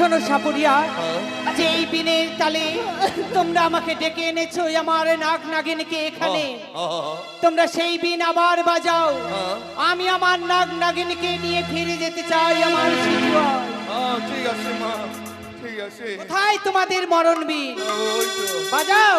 শোনো সাপুরিয়া হ্যাঁ। যে এই বিনের তালে তোমরা আমাকে ডেকে এনেছো আমার নাগ নাগিনকে এখানে ও, ও, তোমরা সেই বিন আবার বাজাও। হ্যাঁ। আমি আমার নাগ নাগিনকে নিয়ে ফিরে যেতে চাই আমার হ্যাঁ, ঠিক আছে মা ঠিক আছে। কোথায় তোমাদের মরণ বিন বাজাও।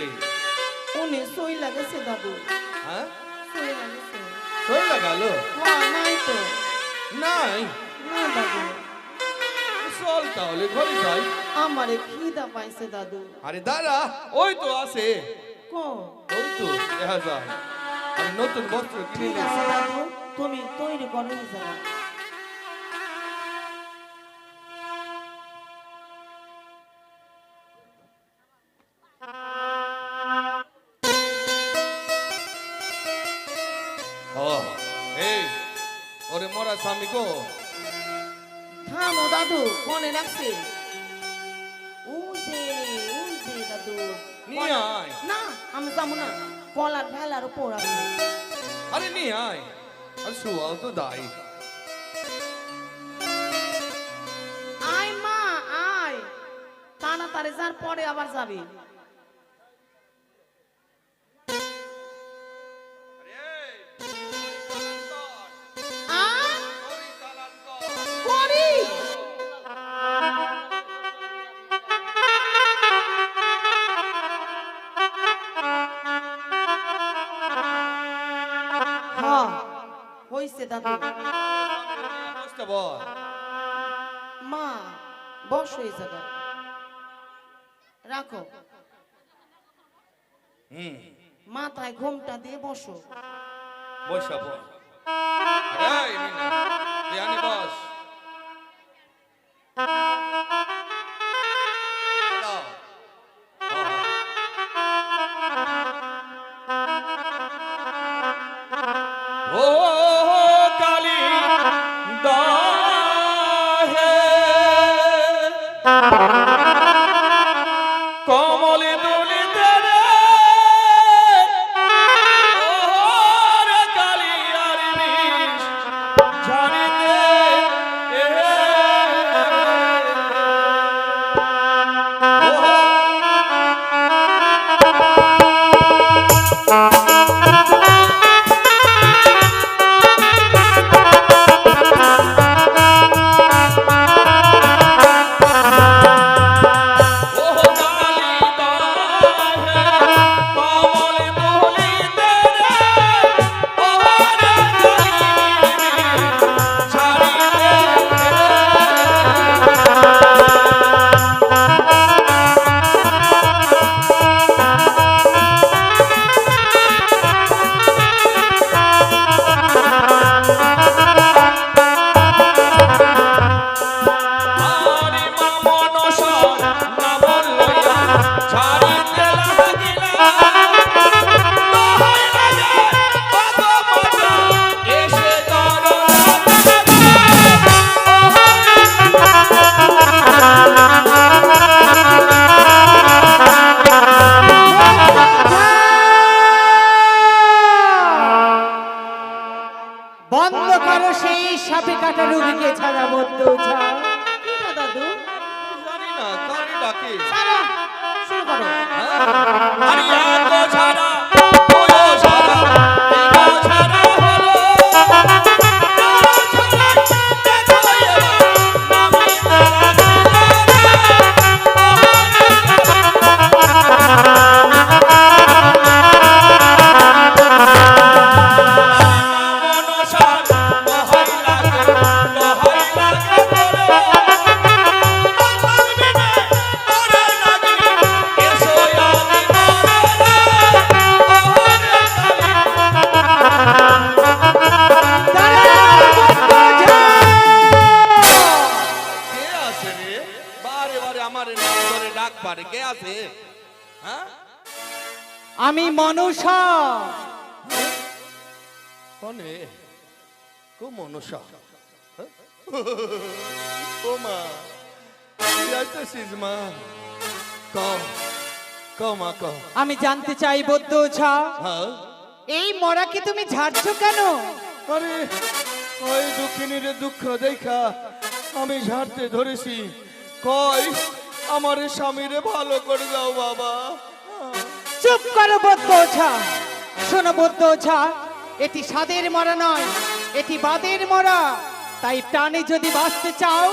কি উনি সই লাগেছে দাদু হ্যাঁ? সই লাগেছে সই লাগালো? হ্যাঁ নাই তো। নাই? না দাদু চল তাহলে ঘরে যাই আমারে খিদা পাইছে দাদু। আরে দাদা ওই তো আছে। কো ওই তো দেখা যায় আমি নতুন বস্ত্র কিনে ঠিক আছে দাদু তুমি তৈরি করো যাও। স্বামী গো থামো দাদু কোনে রাখছে। ও যে দাদু। নিয়ে আয়। না আমি যাব না। কলার ভেলার উপর আমি। আরে নিয়ে আয়। আর শুয়াও তো দাই আয় মা আয়। তাড়াতাড়ি যার পরে আবার যাবি। মা বস এই জায়গায় রাখো। হুম। মাথায় ঘোমটা দিয়ে বসো। বসা বল এই তুই বস আমি জানতে চাই বদ্ধ ছা। হ্যাঁ। এই মরাকে তুমি ঝাড়ছো কেন? আরে ওই দুঃখিনীর দুঃখ দেখা আমি ঝাড়তে ধরেছি। কই আমার স্বামীরে ভালো করে দাও বাবা। চুপ করো বদ্ধ ছা। শোনো বদ্ধ ছা এটি স্বাদের মরা নয় এটি বাদের মরা। তাই প্রাণে যদি বাঁচতে চাও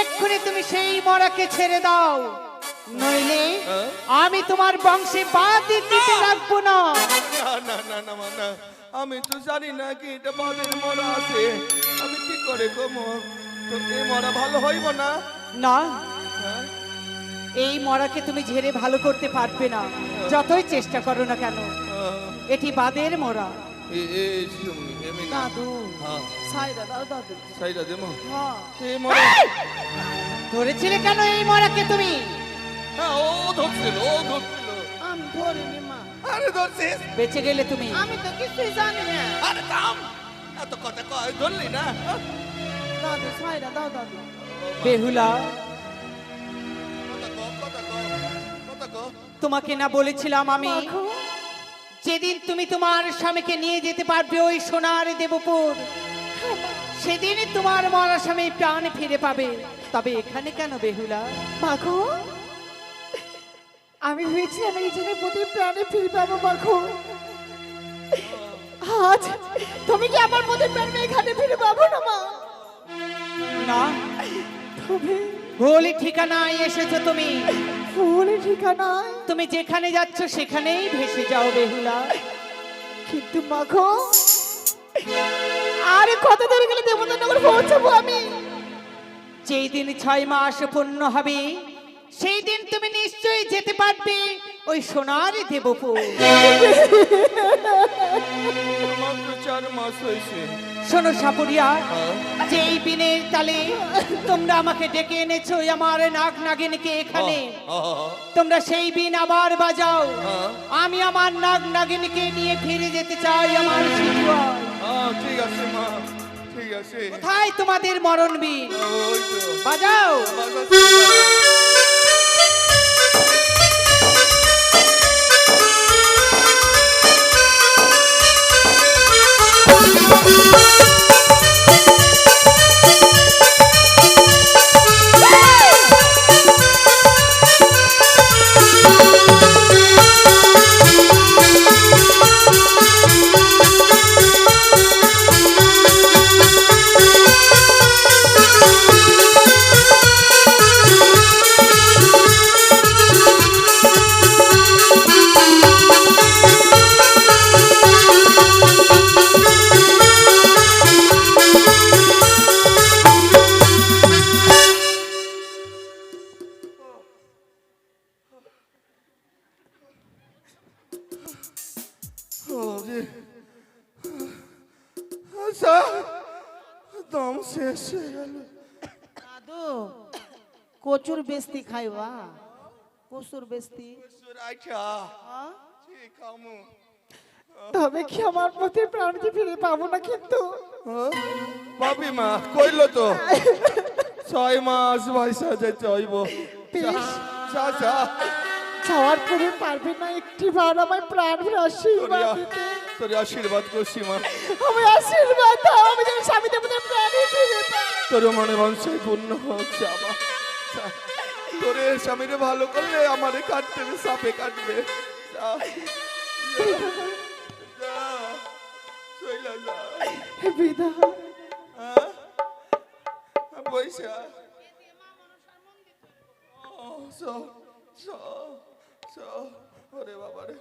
এক্ষুনি তুমি সেই মরাকে ছেড়ে দাও। নইলে? আমি তোমার বংশে বাদ দিতে রাখব না। না না না না। আমি তো জানি না কি এটা বাদের মরা আছে। আমি কি করে গো মো- তো এই মরা ভালো হইব না? না। হ্যাঁ? এই মরাকে তুমি ঝেড়ে ভালো করতে পারবে না। যতই চেষ্টা করো না কেন এটি বাদের মরা। মরা ধরেছিলে কেন এই মরাকে তুমি? হ্যাঁ, ও ধরছিল ও ধরছিল। আমি ধরিনি মা। আরে ধরছিস? বেঁচে গেলে তুমি। আমি তো কিছুই জানি না। আরে থাম। এত কথা কয় ধরলি না? দাদু সাইরা দাও দাদু। বেহুলা। তোমাকে না বলেছিলাম আমি যেদিন তুমি তোমার স্বামীকে নিয়ে যেতে পারবে ওই সোনার দেবপুর সেদিনই তোমার মরা স্বামী প্রাণ ফিরে পাবে। তবে এখানে কেন বেহুলা? মাখো আমি ভেবেছিলাম এই জন্য প্রতি প্রাণে ফিরে পাবো মাখো আজ তুমি কি আমার মধ্যে প্রাণে এখানে ফিরে পাবো না মা? না। তুমি ভুল ঠিকানায় এসেছ তুমি। ফুল ঠিকানায়। তুমি যেখানে যাচ্ছ সেখানেই ভেসে যাও বেহুলা। কিন্তু মাখো আরে কত দূর গেলে দেবতানগর পৌঁছাবো আমি? যেই দিন ছয় মাস পূর্ণ হবে সেই দিন তুমি নিশ্চয়ই যেতে পারবে ওই সোনার দেবপুর। শোনো সাপুরিয়া হ্যাঁ? যেই বিনের তালে তোমরা আমাকে ডেকে এনেছো আমার নাগ নাগিনকে এখানে হ্যাঁ, তোমরা সেই বিন আবার বাজাও। হ্যাঁ। আমি আমার নাগ নাগিনকে নিয়ে ফিরে যেতে চাই আমার। হ্যাঁ, ঠিক আছে মা ঠিক আছে। কোথায় তোমাদের মরণ বিন বাজাও। বাজাচ্ছি। ওরে। আচ্ছা দম শেষ হয়ে গেল দাদু কচুর বেস্তি খাইবা। কচুর বেস্তি। হ্যাঁ? তবে কি আমার প্রতি প্রাণটি ফিরে পাবো না কিন্তু? পাবি মা কইল তো। ছয় মাস হইব। যা যা যাওয়ার পরে পারবে না একটি বার আমায় প্রাণ ফিরে আশীর্বাদ তোর আশীর্বাদ করছি মা। আমি আশীর্বাদ আমি যেন স্বামী দেবতার প্রাণী ফিরে পাই। তোর মনে বংশে পূর্ণ হোক যাবা তোরে স্বামীরে ভালো করলে আমারে কাটবে সাপে কাটবে। বিদা। হ্যাঁ? পয়সা ও স স স ওরে বাবা রে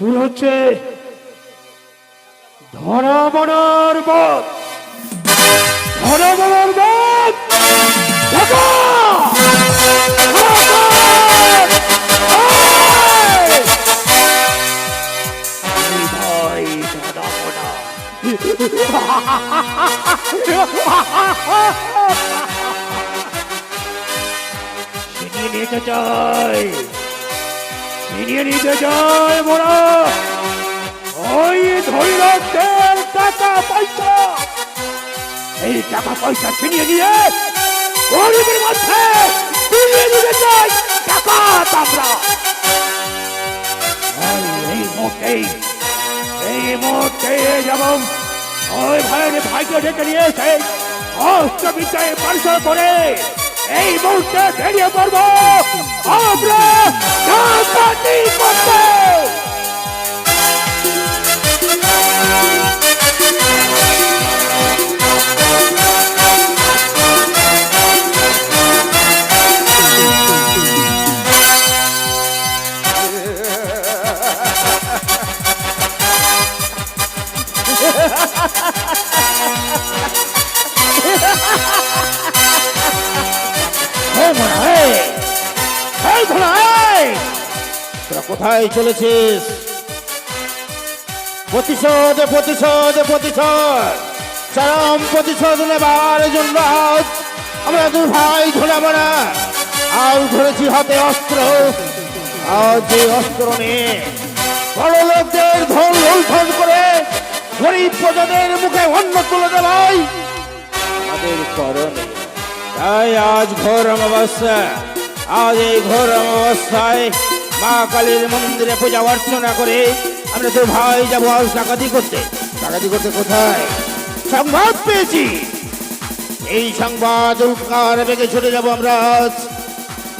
শুরু হচ্ছে বধ ধরাবড়ার বধ! এই ভাই ধরাবড়া। ছিনিয়ে নিতে চাই ছিনিয়ে নিতে চাই মোরা ওই ধৈরজ্ঞের টাকা পয়সা। এই টাকা পয়সা ছিনিয়ে নিয়ে গরিবের মধ্যে বিলিয়ে দিতে চাই। টাকা আমরা এই মোটেই এই মুহূর্তে যাব ওই ভাইয়ের ভাইকে ডেকে নিয়ে এসে অস্ত্র বিদ্যায় করে এই মুহূর্তে বেরিয়ে পড়ব আমরা ডাকাতি করতে এই তোরা কোথায় চলেছিস? প্রতিশোধ প্রতিশোধ প্রতিশোধ। চরম প্রতিশোধ নেবার জন্য আমরা দু ভাই ধরাব না, আজ ধরেছি হাতে অস্ত্র। আজ এই অস্ত্র নিয়ে বড় লোকদের ধন লুণ্ঠন করে গরিব প্রজাদের মুখে অন্ন তুলে দেওয়াই আমাদের করণে। তাই আজ ঘোর অমাবস্যা, আজ এই ঘোর অমাবস্যায় মা কালীর মন্দিরে পূজা অর্চনা করে আমরা তো ভাই যাব আজ ডাকাতি করতে। ডাকাতি করতে কোথায়? সংবাদ পেয়েছি। এই সংবাদ উৎকার বেগে ছুটে যাব আমরা আজ।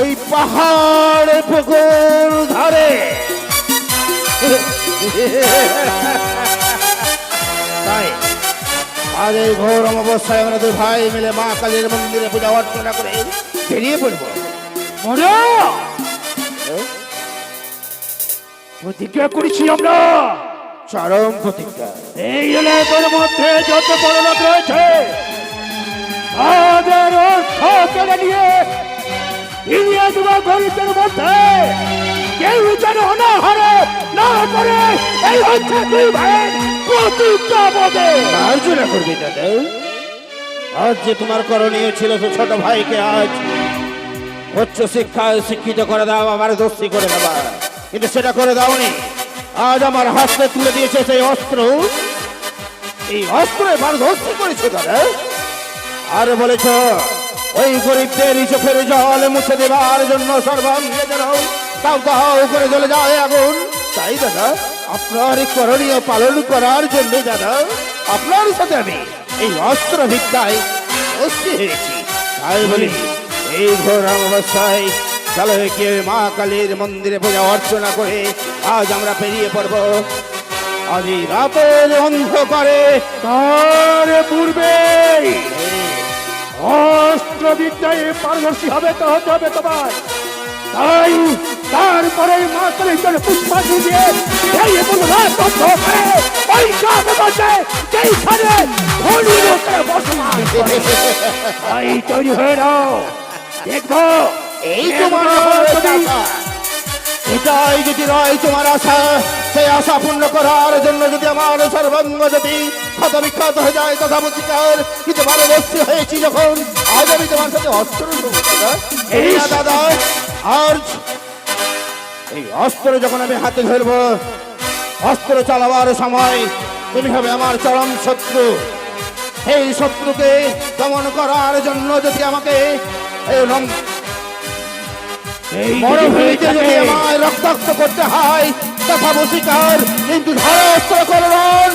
ওই পাহাড় পুকুর ধারে। তাই আজ এই ঘোর অমাবস্যায় আমরা দুই ভাই মিলে মা কালীর মন্দিরে পূজা অর্চনা করে বেরিয়ে পড়ব। প্রতিজ্ঞা করেছি আমরা। চরম প্রতিজ্ঞা। এই এলাকার মধ্যে যত বড় লোক রয়েছে তাদের কেড়ে নিয়ে ইন্ডিয়া তোমার গরিবের মধ্যে কেউ যেন অনাহারে না করে এই হচ্ছে দুই ভাইয়ের প্রতিজ্ঞা আলোচনা করবি দাদা। আজ যে তোমার করণীয় ছিল তো ছোট ভাইকে আজ উচ্চ শিক্ষায় শিক্ষিত করে দাও আমার দোষী করে দেওয়া কিন্তু সেটা করে দাওনি। আজ আমার হাতে তুলে দিয়েছে সেই অস্ত্র। এই অস্ত্রে আমার দোষী করেছে দাদা আর বলেছ, ওই গরিবদের চোখের জল মুছে দেবার জন্য সর্বাঙ্গে যেন তাও করে চলে যায় আগুন। তাই দাদা, আপনার করণীয় পালন করার জন্য দাদা, আপনার সাথে আমি এই অস্ত্র ভিত্তায় অস্থির হয়েছি। তাই বলি, এই ঘোর অবস্থায় চলো কে মা কালীর মন্দিরে পূজা, অর্চনা করে আজ আমরা পেরিয়ে পড়ব। আজ রাতের অন্ধকারে, তার পূর্বে। অস্ত্র বিদ্যায় পারদর্শী হবে তো, হতে হবে তোমার। তাই তারপরে মা কালীর জন্য পুষ্পাঞ্জলি দিয়ে পড়ব তথ্য করে ওই গ্রামে বসে ধনী লোকের বসবাস করে। তাই তৈরি হয়ে দেখব এই তোমার এটাই যদি নয় তোমার আশা সেই আশা পূর্ণ করার জন্য যদি আমার সর্বাঙ্গ যদি ক্ষত বিখ্যাত হয়ে যায় তথা প্রতিকার কিন্তু ভালোবাসী হয়েছি যখন আজ আমি তোমার সাথে অস্ত্র এই দাদা আর এই অস্ত্র যখন আমি হাতে ধরবো অস্ত্র চালাবার সময় তুমি হবে আমার চরম শত্রু। এই শত্রুকে দমন করার জন্য যদি আমাকে এই যদি আমায় রক্তাক্ত করতে হয়। তথা বসিকার কিন্তু ধারস্ত্র করণ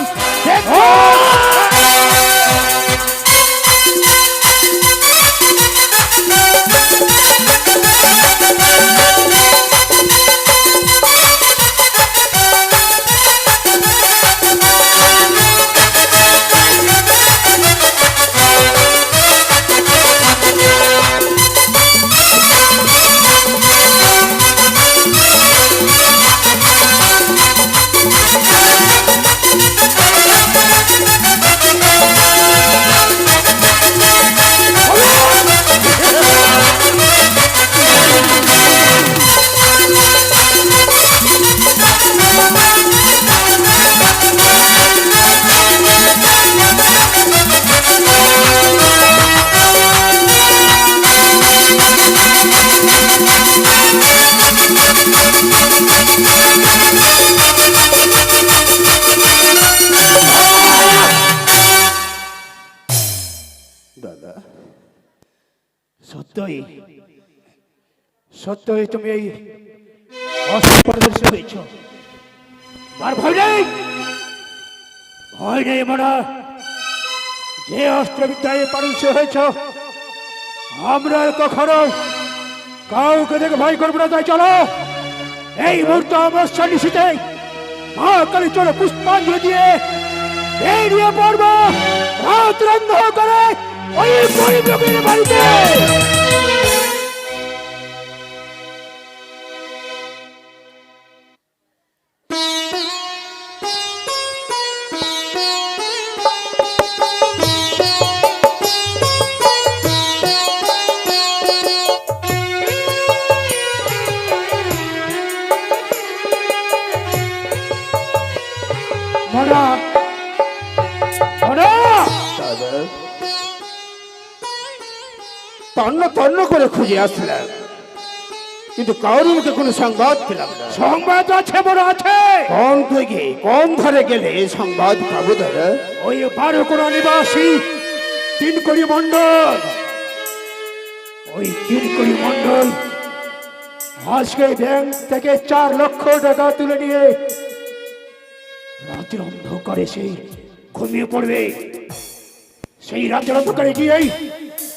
সত্যই তুমি এই অস্ত্র পারদর্শী হয়েছ আর ভয় নেই! হয় নেই মানা যে অস্ত্রবিদ্যায় পারদর্শী হয়েছ, আমরা কখনো কাউকে দেখে ভয় করব না, তাই চলো। এই মুহূর্তে অবশ্য নিশিতে মা কালী পুষ্পাঞ্জলি দিয়ে বেরিয়ে পড়ব। রাত রন্ধ করে ওই বাড়িতে। খুঁজে আসলাম কিন্তু কারোর মুখে কোনো সংবাদ পেলাম না। সংবাদ আছে বড় আছে। কোন থেকে কোন ধারে গেলে সংবাদ পাবো দাদা? ওই বারো কোন নিবাসী তিন কোটি মন্ডল ওই তিন কোটি মন্ডল আজকে ব্যাংক থেকে চার লক্ষ টাকা তুলে নিয়ে রাতের অন্ধকারে সেই ঘুমিয়ে পড়বে। সেই রাতের অন্ধকারে গিয়েই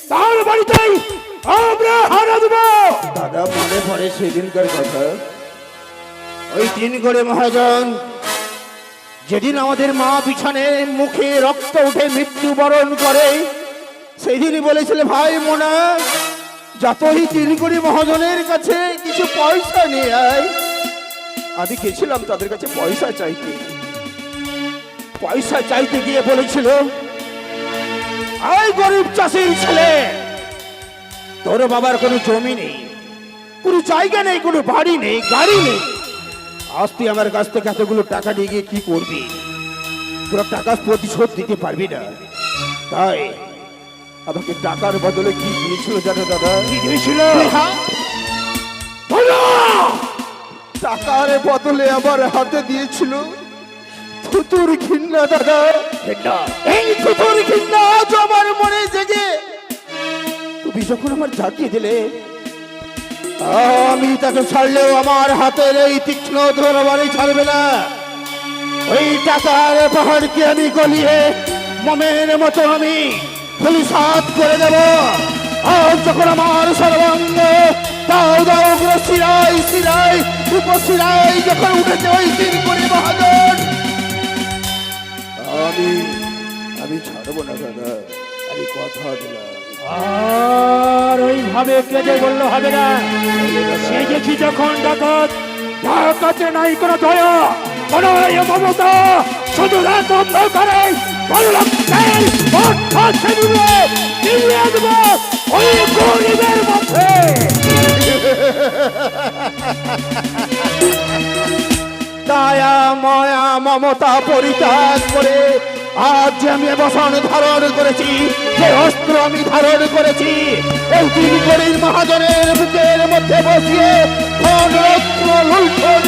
তার বাড়িতেই আমরা হারা দেবো। দাদা, মনে পড়ে সেদিনকার কথা। ওই দিন করে মহাজন, যেদিন আমাদের মা পিছনে মুখে রক্ত উঠে মৃত্যুবরণ করে সেদিনই বলেছিল, ভাই মোনা, যতই তিন করি মহাজনের কাছে কিছু পয়সা নিয়ে আয়, আমি গেছিলাম তাদের কাছে পয়সা চাইতে। পয়সা চাইতে গিয়ে বলেছিল, আয় গরিব চাষির ছেলে তোর বাবার কোনো জমি নেই কোনো জায়গা নেই কোনো বাড়ি নেই গাড়ি নেই। আজ তুই আমার কাছ থেকে এতগুলো টাকা নিয়ে গিয়ে কি করবি? তোরা টাকা প্রতিশোধ দিতে পারবি না। তাই আমাকে টাকার বদলে কি দিয়েছিল জানো দাদা? কি দিয়েছিল? টাকার বদলে আমার হাতে দিয়েছিল থুতুর ঘিন্না দাদা। এই থুতুর ঘিন্না আজ আমার মনে জেগে। তুমি যখন আমার জাগিয়ে দিলে, আমি তাকে ছাড়লেও আমার হাতের এই তীক্ষ্ণ ধরবারি ছাড়বে না। ওই টাকার পাহাড়কে আমি গলিয়ে মমের মতো আমি ধুলিসাত করে দেব। আজ যখন আমার সর্বাঙ্গ দাও দাও করে সিরাই সিরাই উপসিরাই যখন উঠেছে ওই দিন করে বাহাদুর, আমি আমি ছাড়বো না দাদা, আমি কথা দিলাম। আর ওইভাবে কেঁদে বললে হবে না। সেজেছি যখন ডাকাত ডাকাতে নাই কোনো দয়া, কোনো মমতা শুধু রাত অন্ধকারে বললাম দয়া, ময়া, মমতা পরিত্যাগ করে আজ যে আমি বসন ধারণ করেছি, যে অস্ত্র আমি ধারণ করেছি, এই তিন করির মহাজনের বুকের মধ্যে বসিয়ে লুণ্ঠন